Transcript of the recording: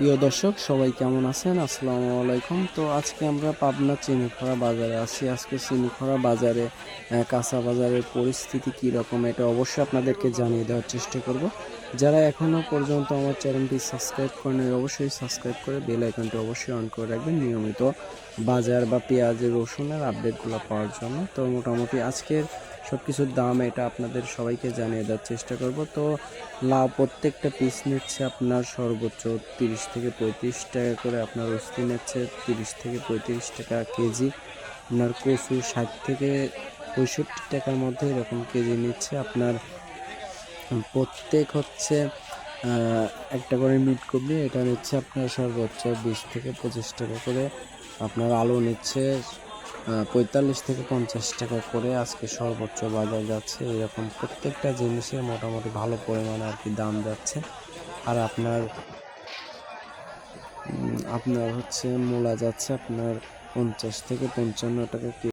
প্রিয় দর্শক, সবাই কেমন আছেন? আসসালামু আলাইকুম। তো আজকে আমরা পাবনা চিনিখরা বাজারে আছি। আজকে চিনিখরা বাজারে কাঁচা বাজারের পরিস্থিতি কী রকম এটা অবশ্যই আপনাদেরকে জানিয়ে দেওয়ার চেষ্টা করব। যারা এখনও পর্যন্ত আমার চ্যানেলটি সাবস্ক্রাইব করেন অবশ্যই সাবস্ক্রাইব করে বেল আইকনটি অবশ্যই অন করে রাখবেন। নিয়মিত বাজার বা পেঁয়াজের রসুনের আপডেটগুলো পাওয়ার জন্য। তো মোটামুটি আজকের সব কিছুর দাম এটা আপনাদের সবাইকে জানিয়ে দেওয়ার চেষ্টা করব। তো লাউ প্রত্যেকটা পিস নিচ্ছে আপনার সর্বোচ্চ তিরিশ থেকে পঁয়ত্রিশ টাকা করে, আপনার উস্তি নিচ্ছে তিরিশ থেকে পঁয়ত্রিশ টাকা কেজি। আপনার কচু ষাট থেকে পঁয়ষট্টি টাকার মধ্যে এরকম কেজি নিচ্ছে। আপনার প্রত্যেক হচ্ছে একটা করে মিট কবি এটা নিচ্ছে আপনার সর্বোচ্চ বিশ থেকে পঁচিশ টাকা করে। আপনার আলু নিচ্ছে পঁয়তাল্লিশ থেকে পঞ্চাশ টাকা করে আজকে সর্বোচ্চ বাজার যাচ্ছে। এরকম প্রত্যেকটা জিনিসের মোটামুটি ভালো পরিমাণে আর কি দাম যাচ্ছে। আর আপনার আপনার হচ্ছে মূলা যাচ্ছে আপনার পঞ্চাশ থেকে পঞ্চান্ন টাকা